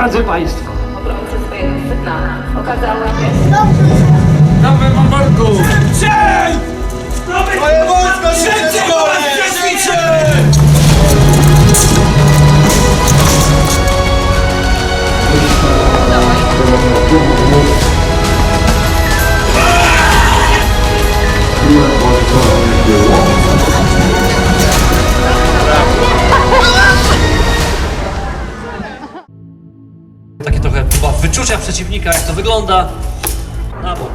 Drodzy Państwo, obrońcy swojego syna okazało się Nowy Mamorku! Moje wojsko nie szkolę! takie wyczucia przeciwnika, jak to wygląda na bok.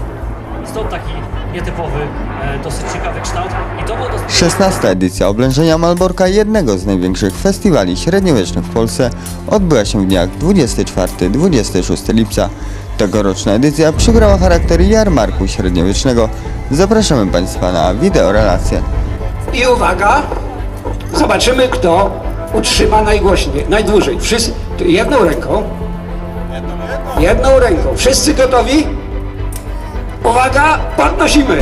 Stąd taki nietypowy, e, dosyć ciekawy kształt. I to było dosyć... 16. edycja oblężenia Malborka, jednego z największych festiwali średniowiecznych w Polsce, odbyła się w dniach 24-26 lipca. Tegoroczna edycja przybrała charakter jarmarku średniowiecznego. Zapraszamy Państwa na wideorelację. i uwaga, zobaczymy kto utrzyma najgłośniej, najdłużej. Wszyscy, jedną ręką. Jedną ręką. Wszyscy gotowi? Uwaga, podnosimy.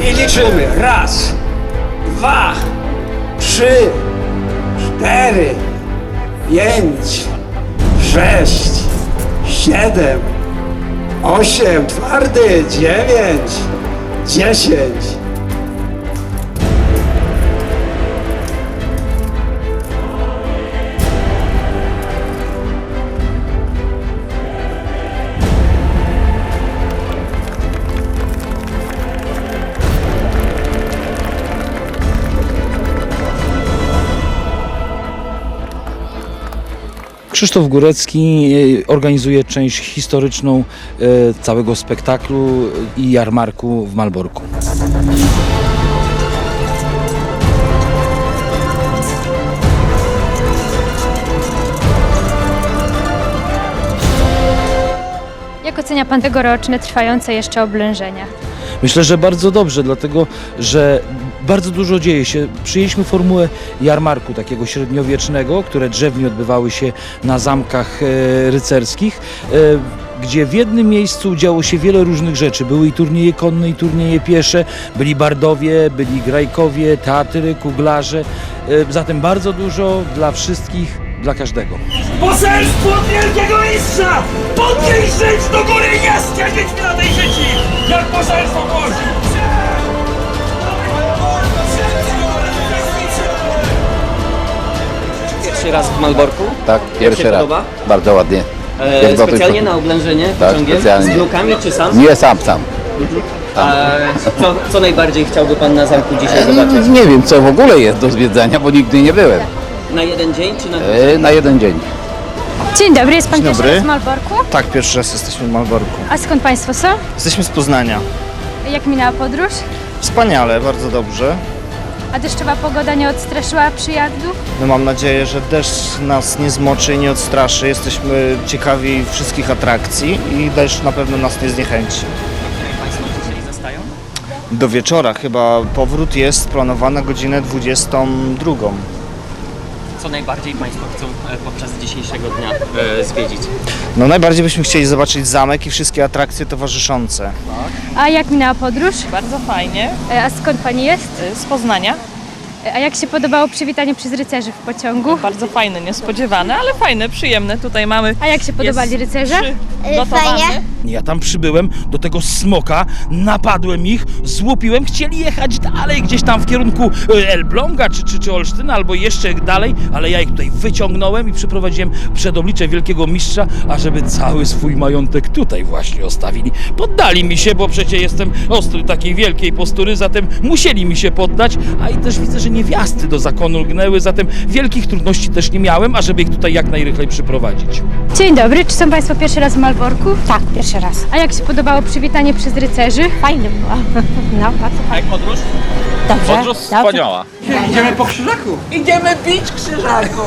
I liczymy. Raz, dwa, trzy, cztery, pięć, sześć, siedem, osiem, twardy, dziewięć, dziesięć. Krzysztof Górecki e, organizuje część historyczną e, całego spektaklu i jarmarku w Malborku. Jak ocenia Pan tegoroczne trwające jeszcze oblężenia? Myślę, że bardzo dobrze, dlatego że bardzo dużo dzieje się. Przyjęliśmy formułę jarmarku takiego średniowiecznego, które drzewnie odbywały się na zamkach e, rycerskich, e, gdzie w jednym miejscu działo się wiele różnych rzeczy. Były i turnieje konne, i turnieje piesze, byli bardowie, byli grajkowie, teatry, kuglarze. E, zatem bardzo dużo dla wszystkich, dla każdego. Poselstwo od wielkiego mistrza! Podnieś żyć do góry i stягnieć na tej życi! Jak poselstwo głosi! Pierwszy raz w Malborku? Tak, Jak pierwszy raz. podoba? Bardzo ładnie. E, Jak do tej specjalnie pory. na oblężenie Tak, specjalnie. Z wnukami czy sam? Nie sam sam. A co, co najbardziej chciałby Pan na zamku dzisiaj zobaczyć? Nie wiem co w ogóle jest do zwiedzania, bo nigdy nie byłem. Na jeden dzień czy na E, na jeden dzień. Dzień dobry, jest Pan Dzień pierwszy dobry. raz w Malborku? Tak, pierwszy raz jesteśmy w Malborku. A skąd Państwo są? Jesteśmy z Poznania. Jak minęła podróż? Wspaniale, bardzo dobrze. A deszczowa pogoda nie odstraszyła przyjazdu? No mam nadzieję, że deszcz nas nie zmoczy i nie odstraszy. Jesteśmy ciekawi wszystkich atrakcji i deszcz na pewno nas nie zniechęci. Państwo dzisiaj zostają? Do wieczora chyba powrót jest planowany na godzinę 22. Co najbardziej Państwo chcą e, podczas dzisiejszego dnia e, zwiedzić? No najbardziej byśmy chcieli zobaczyć zamek i wszystkie atrakcje towarzyszące. A jak minęła podróż? Bardzo fajnie, E, A skąd Pani jest? z Poznania. A jak się podobało przywitanie przez rycerzy w pociągu? Bardzo fajne, niespodziewane, ale fajne, przyjemne. Tutaj mamy. A jak się podobali rycerze? Gotowany. Ja tam przybyłem do tego smoka, napadłem ich, złupiłem, chcieli jechać dalej, gdzieś tam w kierunku e, Elbląga czy, czy, czy Olsztyna, albo jeszcze dalej, ale ja ich tutaj wyciągnąłem i przyprowadziłem przed oblicze wielkiego mistrza, ażeby cały swój majątek tutaj właśnie ostawili. Poddali mi się, bo przecież jestem ostry takiej wielkiej postury, zatem musieli mi się poddać, a i też widzę, że niewiasty do zakonu lgnęły, zatem wielkich trudności też nie miałem, ażeby ich tutaj jak najrychlej przyprowadzić. Dzień dobry, czy są Państwo pierwszy raz w Malborku? Tak, pierwszy raz. A jak się podobało przywitanie przez rycerzy? Fajny była. No, bardzo A jak podróż? dobrze. Podróż wspaniała. Idziemy po krzyżaku! Idziemy bić krzyżaku!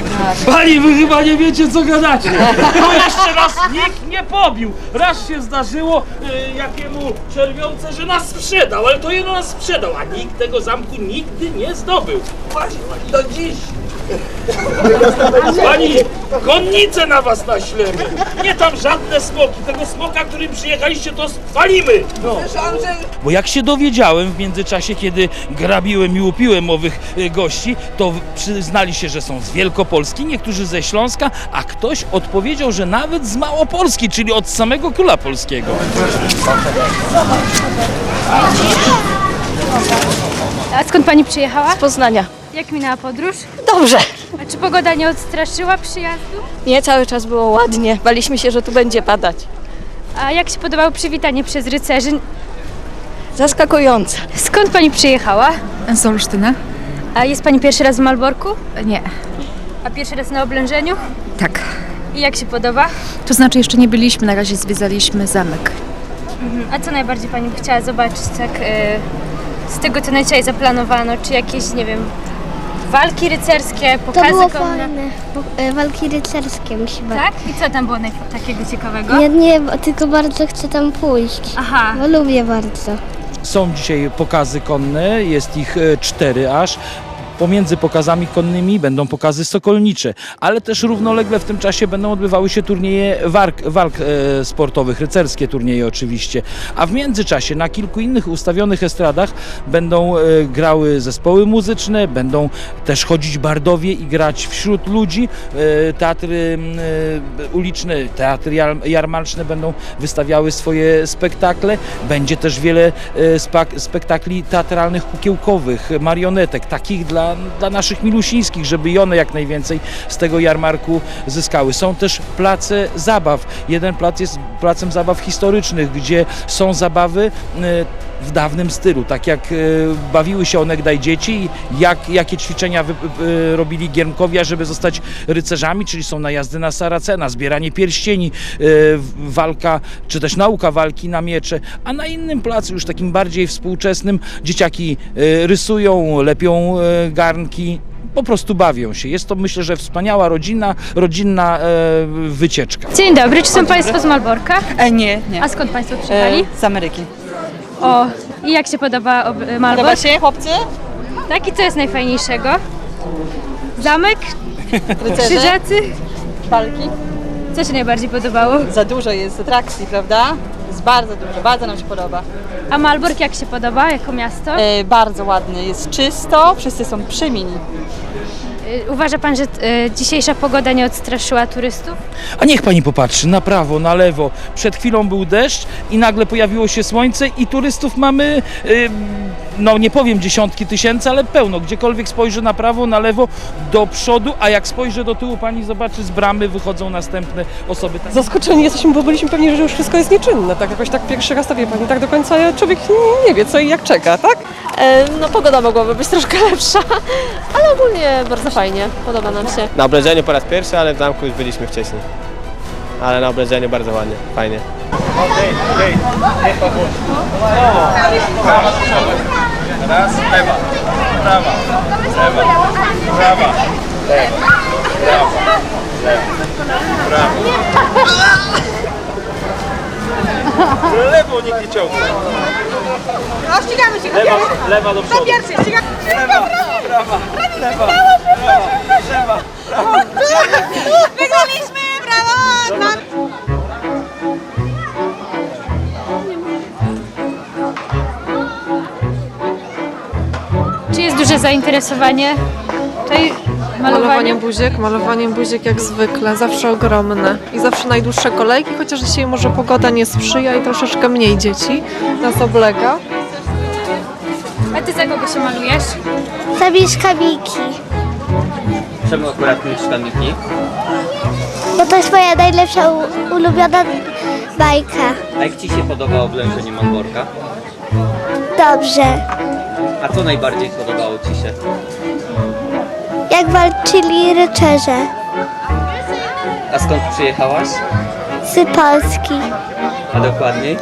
Pani, wy chyba nie wiecie, co gadacie. To jeszcze nas nikt nie pobił. Raz się zdarzyło e, jakiemu czerwiące, że nas sprzedał, ale to jedno nas sprzedał, a nikt tego zamku nigdy nie zdobył. Właśnie, do dziś Pani, konnicę na was naślemy. Nie tam żadne smoki. Tego smoka, którym przyjechaliście, to spalimy. No. Bo jak się dowiedziałem w międzyczasie, kiedy grabiłem i łupiłem owych y, gości, to przyznali się, że są z Wielkopolski, niektórzy ze Śląska, a ktoś odpowiedział, że nawet z Małopolski, czyli od samego króla polskiego. A skąd pani przyjechała? Z Poznania. Jak minęła podróż? Dobrze. A czy pogoda nie odstraszyła przyjazdu? Nie, cały czas było ładnie. Baliśmy się, że tu będzie padać. A jak się podobało przywitanie przez rycerzy? Zaskakujące. Skąd pani przyjechała? Z Olsztyna? A jest pani pierwszy raz w Malborku? Nie. A pierwszy raz na oblężeniu? Tak. I jak się podoba? To znaczy jeszcze nie byliśmy, na razie zwiedzaliśmy zamek. A co najbardziej pani by chciała zobaczyć tak e, z tego, co na dzisiaj zaplanowano? Czy jakieś, nie wiem, walki rycerskie, pokazy konne? e, Walki rycerskie musi być. Tak? I co tam było takiego ciekawego? Ja nie, bo tylko bardzo chcę tam pójść. Aha. Bo lubię bardzo. Są dzisiaj pokazy konne, jest ich e, cztery aż. Pomiędzy pokazami konnymi będą pokazy sokolnicze, ale też równolegle w tym czasie będą odbywały się turnieje walk, walk e, sportowych, rycerskie turnieje oczywiście. A w międzyczasie na kilku innych ustawionych estradach będą e, grały zespoły muzyczne, będą też chodzić bardowie i grać wśród ludzi. E, teatry e, uliczne, teatry jar- jarmarczne będą wystawiały swoje spektakle. Będzie też wiele e, spektakli teatralnych kukiełkowych, marionetek, takich dla, dla naszych milusińskich, żeby i one jak najwięcej z tego jarmarku zyskały. Są też place zabaw. Jeden plac jest placem zabaw historycznych, gdzie są zabawy e, w dawnym stylu, tak jak e, bawiły się onegdaj dzieci, jak, jakie ćwiczenia wy, wy, robili giermkowie, żeby zostać rycerzami, czyli są najazdy na Saracena, zbieranie pierścieni, e, walka, czy też nauka walki na miecze, a na innym placu, już takim bardziej współczesnym, dzieciaki e, rysują, lepią e, garnki, po prostu bawią się. Jest to myślę, że wspaniała rodzina, rodzinna e, wycieczka. Dzień dobry, czy są Państwo z Malborka? E, nie, nie. A skąd Państwo przyjechali? z Ameryki. O, i jak się podoba ob- Malbork? Podoba się, chłopcy? Tak, i co jest najfajniejszego? Zamek? Rycerze? Krzyżacy? Walki? Co się najbardziej podobało? Za dużo jest atrakcji, prawda? Jest bardzo dużo, bardzo nam się podoba. A Malbork jak się podoba jako miasto? E, bardzo ładny, jest czysto, wszyscy są przymili. Y, Uważa Pan, że e, dzisiejsza pogoda nie odstraszyła turystów? A niech pani popatrzy na prawo, na lewo. Przed chwilą był deszcz i nagle pojawiło się słońce i turystów mamy, y, no nie powiem dziesiątki tysięcy, ale pełno. Gdziekolwiek spojrzy na prawo, na lewo, do przodu, a jak spojrzy do tyłu, pani zobaczy, z bramy wychodzą następne osoby. Zaskoczeni jesteśmy, bo byliśmy pewni, że już wszystko jest nieczynne. Tak jakoś tak pierwszy raz to wie pani, tak do końca człowiek nie wie co i jak czeka, tak? no pogoda mogłaby być troszkę lepsza, ale ogólnie bardzo fajnie. Podoba nam się. Na oblężeniu po raz pierwszy, ale w zamku już byliśmy wcześniej. Ale na oblężeniu bardzo ładnie, fajnie. Raz, lewa, prawa, lewa, prawa, lewa, prawa, lewa, prawa. Lewo nikt nie ciągnie. No, ścigamy się, Lewa, lewa do przodu. pierwszy, ścigamy Lewa, prawa, lewa, lewa, lewa. Wygraliśmy, brawo! Czy jest duże zainteresowanie tutaj malowaniem? Malowaniem buziek, malowaniem buziek jak zwykle, zawsze ogromne. I zawsze najdłuższe kolejki, chociaż dzisiaj może pogoda nie sprzyja i troszeczkę mniej dzieci nas oblega. A Ty za kogo się malujesz? Zabiszka Miki. Czemu akurat mieszkaniki? Bo to jest moja najlepsza u- ulubiona bajka. A jak Ci się podoba oblężenie Malborka? Dobrze. A co najbardziej podobało Ci się? Jak walczyli rycerze A skąd przyjechałaś? z Polski, A dokładniej?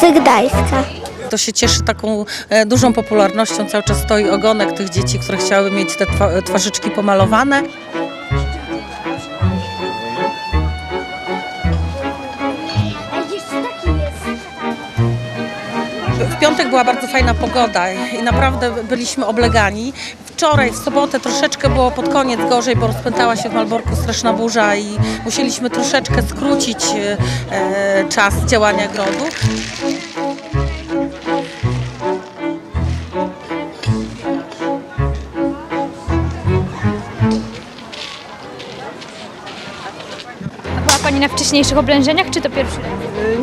z Gdańska. To się cieszy taką e, dużą popularnością, cały czas stoi ogonek tych dzieci, które chciały mieć te twa- twarzyczki pomalowane. Piątek była bardzo fajna pogoda i naprawdę byliśmy oblegani. Wczoraj, w sobotę troszeczkę było pod koniec gorzej, bo rozpętała się w Malborku straszna burza i musieliśmy troszeczkę skrócić e, e, czas działania grodu. Była Pani na wcześniejszych oblężeniach, czy to pierwszy?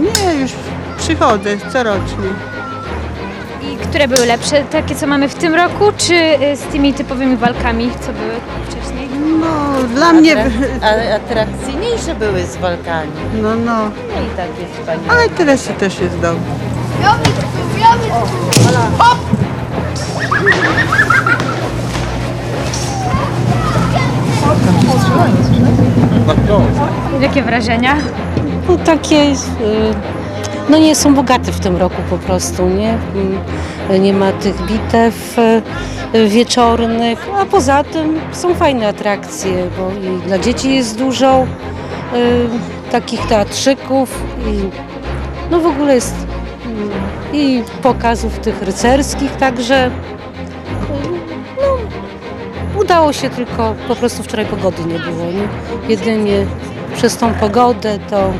Nie, już przychodzę corocznie. I które były lepsze? Takie, co mamy w tym roku, czy y, z tymi typowymi walkami, co były wcześniej? No, dla mnie... Ale atrakcyjniejsze były z walkami. No, no. No i tak jest wspaniale. Ale teraz też jest dobrze. Jakie wrażenia? No takie, y, no nie są bogate w tym roku po prostu, nie? Mm, Nie ma tych bitew y, wieczornych, a poza tym są fajne atrakcje, bo i dla dzieci jest dużo y, takich teatrzyków i no w ogóle jest mm, i pokazów tych rycerskich, także y, no, udało się tylko po prostu wczoraj pogody nie było, nie? Jedynie przez tą pogodę to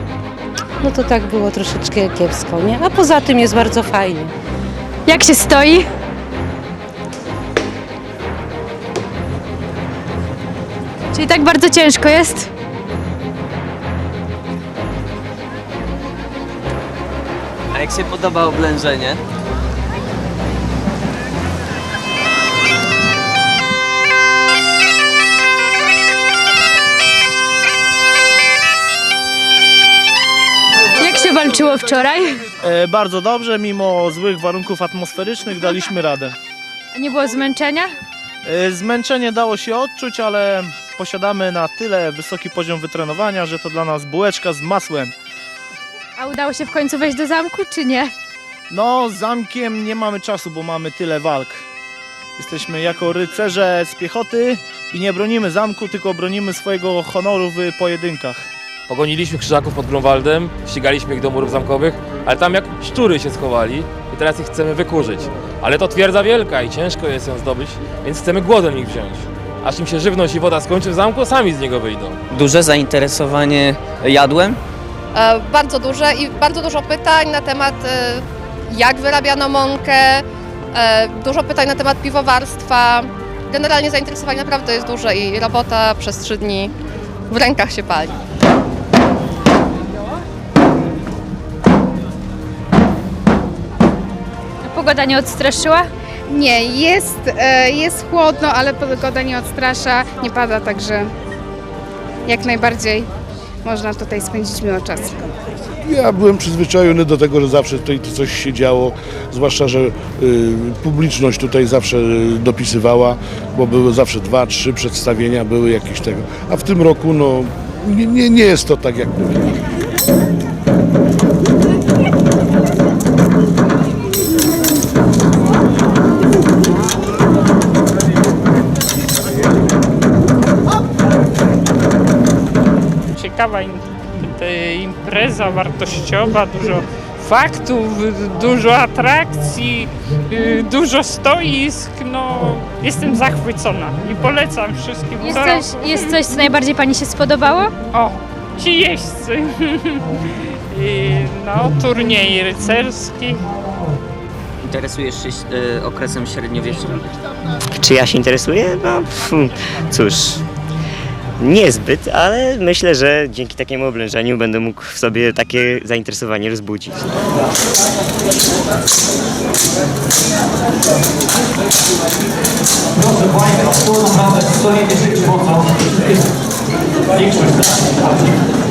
no to tak było troszeczkę kiepsko, nie? A poza tym jest bardzo fajnie. Jak się stoi? Czyli tak bardzo ciężko jest? A jak się podoba oblężenie? Walczyło wczoraj? E, bardzo dobrze, mimo złych warunków atmosferycznych daliśmy radę. A nie było zmęczenia? E, zmęczenie dało się odczuć, ale posiadamy na tyle wysoki poziom wytrenowania, że to dla nas bułeczka z masłem. A udało się w końcu wejść do zamku, czy nie? No, z zamkiem nie mamy czasu, bo mamy tyle walk. Jesteśmy jako rycerze z piechoty i nie bronimy zamku, tylko bronimy swojego honoru w pojedynkach. Pogoniliśmy krzyżaków pod Grunwaldem, ścigaliśmy ich do murów zamkowych, ale tam jak szczury się schowali i teraz ich chcemy wykurzyć. Ale to twierdza wielka i ciężko jest ją zdobyć, więc chcemy głodem ich wziąć. Aż im się żywność i woda skończy w zamku, sami z niego wyjdą. Duże zainteresowanie jadłem? E, bardzo duże i bardzo dużo pytań na temat e, jak wyrabiano mąkę, e, dużo pytań na temat piwowarstwa. Generalnie zainteresowanie naprawdę jest duże i robota przez trzy dni w rękach się pali. Pogoda nie odstraszyła? Nie, jest, e, jest chłodno, ale pogoda nie odstrasza, nie pada, także jak najbardziej można tutaj spędzić miło czas. Ja byłem przyzwyczajony do tego, że zawsze tutaj coś się działo, zwłaszcza, że y, publiczność tutaj zawsze y, dopisywała, bo były zawsze dwa, trzy przedstawienia, były jakieś tego. A w tym roku no, nie, nie, nie jest to tak jak powinno. Ciekawa im, te impreza wartościowa, dużo faktów, dużo atrakcji, y, dużo stoisk. No, jestem zachwycona i polecam wszystkim. Jest co coś, roku. jest coś, co najbardziej Pani się spodobało? O, ci jeźdźcy. I, no, turniej rycerski. Interesujesz się y, okresem średniowiecznym? Czy ja się interesuję? No pff, cóż, niezbyt, ale myślę, że dzięki takiemu oblężeniu będę mógł w sobie takie zainteresowanie rozbudzić. Proszę Państwa, razem z większość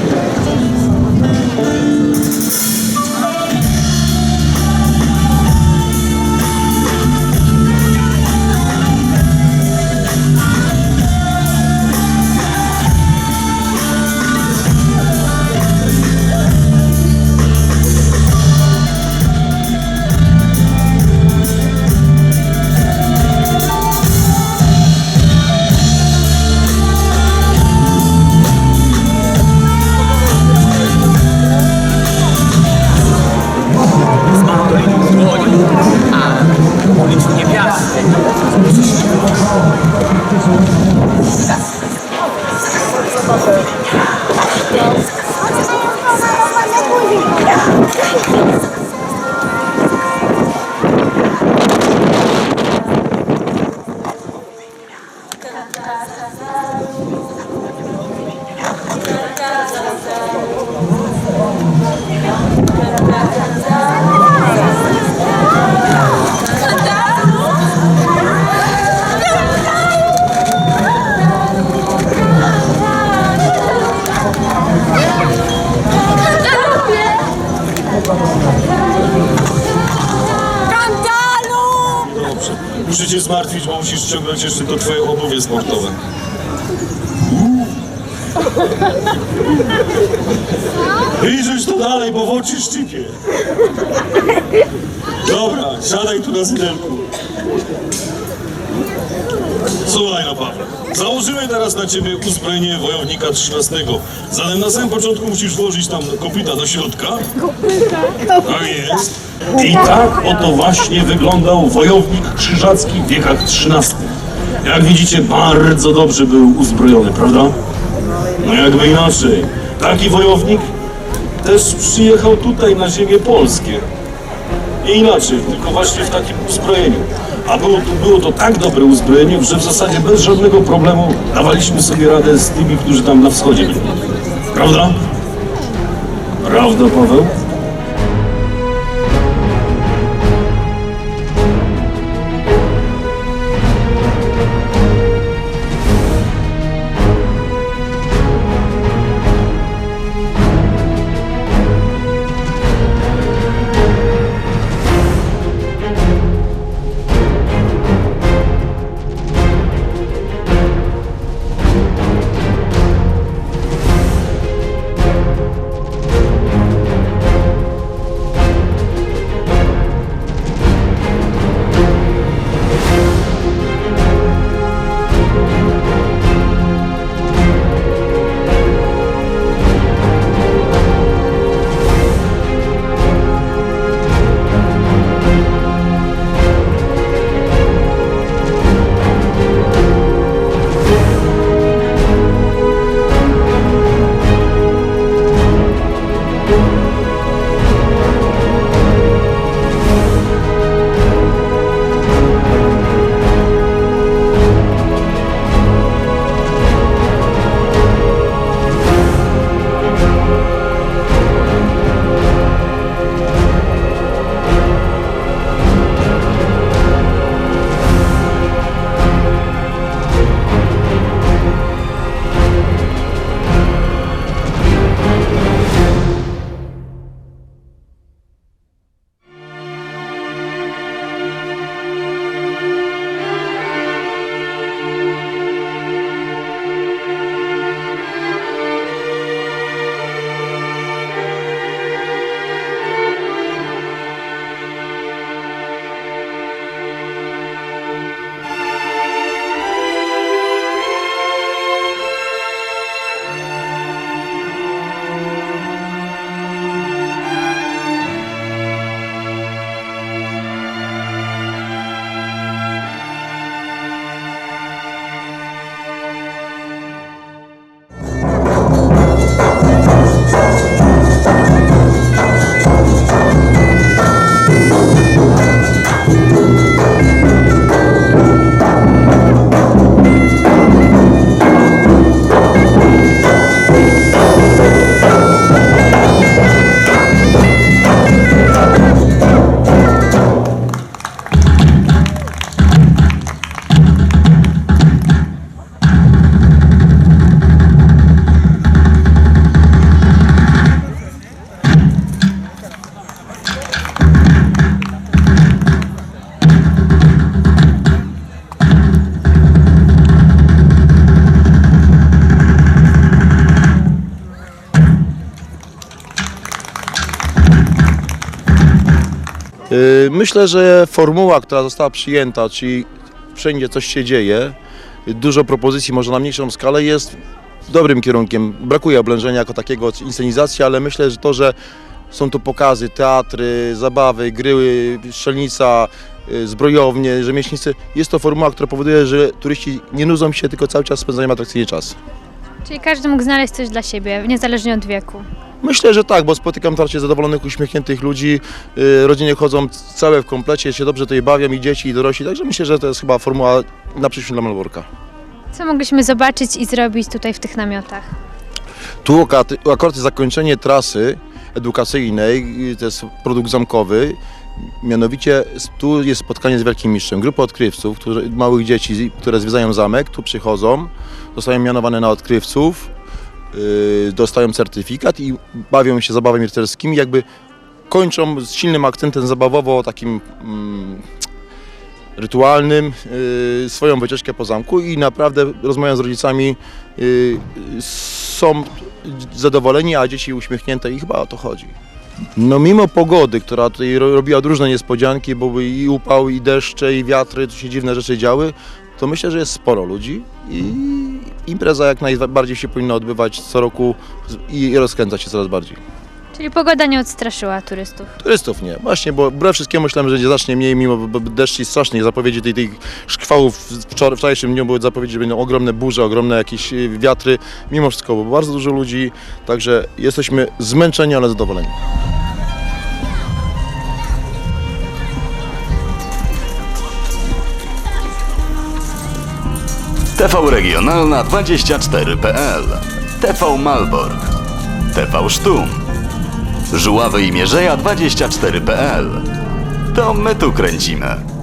Zmartwić, bo musisz ściągnąć jeszcze to twoje obuwie sportowe. Idziesz to dalej, bo w oczy szczypie. Dobra, siadaj tu na sydelku. Słuchaj no Paweł, założymy teraz na ciebie uzbrojenie wojownika 13. Zatem na samym początku musisz włożyć tam kopyta do środka. Tak jest. I tak oto właśnie wyglądał wojownik krzyżacki w wiekach XIII. Jak widzicie, bardzo dobrze był uzbrojony, prawda? No jakby inaczej. Taki wojownik też przyjechał tutaj na ziemię polskie. Nie inaczej, tylko właśnie w takim uzbrojeniu. A było to, było to tak dobre uzbrojenie, że w zasadzie bez żadnego problemu dawaliśmy sobie radę z tymi, którzy tam na wschodzie byli. Prawda? Prawda, Paweł? Myślę, że formuła, która została przyjęta, czyli wszędzie coś się dzieje, dużo propozycji może na mniejszą skalę jest dobrym kierunkiem. Brakuje oblężenia jako takiego inscenizacji, ale myślę, że to, że są tu pokazy, teatry, zabawy, gry, strzelnica, yy, zbrojownie, rzemieślnicy, jest to formuła, która powoduje, że turyści nie nudzą się, tylko cały czas spędzają atrakcyjnie czas. Czyli każdy mógł znaleźć coś dla siebie, niezależnie od wieku. Myślę, że tak, bo spotykam raczej zadowolonych, uśmiechniętych ludzi. Yy, Rodziny chodzą całe w komplecie, się dobrze tutaj bawią i dzieci, i dorośli, także myślę, że to jest chyba formuła na przyszłość dla Malborka. Co mogliśmy zobaczyć i zrobić tutaj w tych namiotach? Tu akurat, akurat jest zakończenie trasy edukacyjnej, y, to jest produkt zamkowy. Mianowicie tu jest spotkanie z Wielkim Mistrzem. Grupa odkrywców, którzy, małych dzieci, które zwiedzają zamek, tu przychodzą, zostają mianowane na odkrywców, yy, dostają certyfikat i bawią się zabawami rycerskimi, jakby kończą z silnym akcentem zabawowo takim mm, rytualnym yy, swoją wycieczkę po zamku i naprawdę rozmawiając z rodzicami yy, są zadowoleni, a dzieci uśmiechnięte i chyba o to chodzi. No mimo pogody, która tutaj ro- robiła różne niespodzianki, bo były i upały, i deszcze, i wiatry, tu się dziwne rzeczy działy, to myślę, że jest sporo ludzi i impreza jak najbardziej się powinna odbywać co roku i rozkręcać się coraz bardziej. Czyli pogoda nie odstraszyła turystów. Turystów nie, właśnie, bo wbrew wszystkiemu myślałem, że nie zacznie mniej, mimo b- b- deszczy strasznych zapowiedzi tej, tych szkwałów. Wczoraj, wczorajszym dniu były zapowiedzi, że będą ogromne burze, ogromne jakieś y, wiatry. Mimo wszystko było bardzo dużo ludzi, także jesteśmy zmęczeni, ale zadowoleni. TV Regionalna 24.pl TV Malbork TV Sztum Żuławy i Mierzeja 24.pl To my tu kręcimy.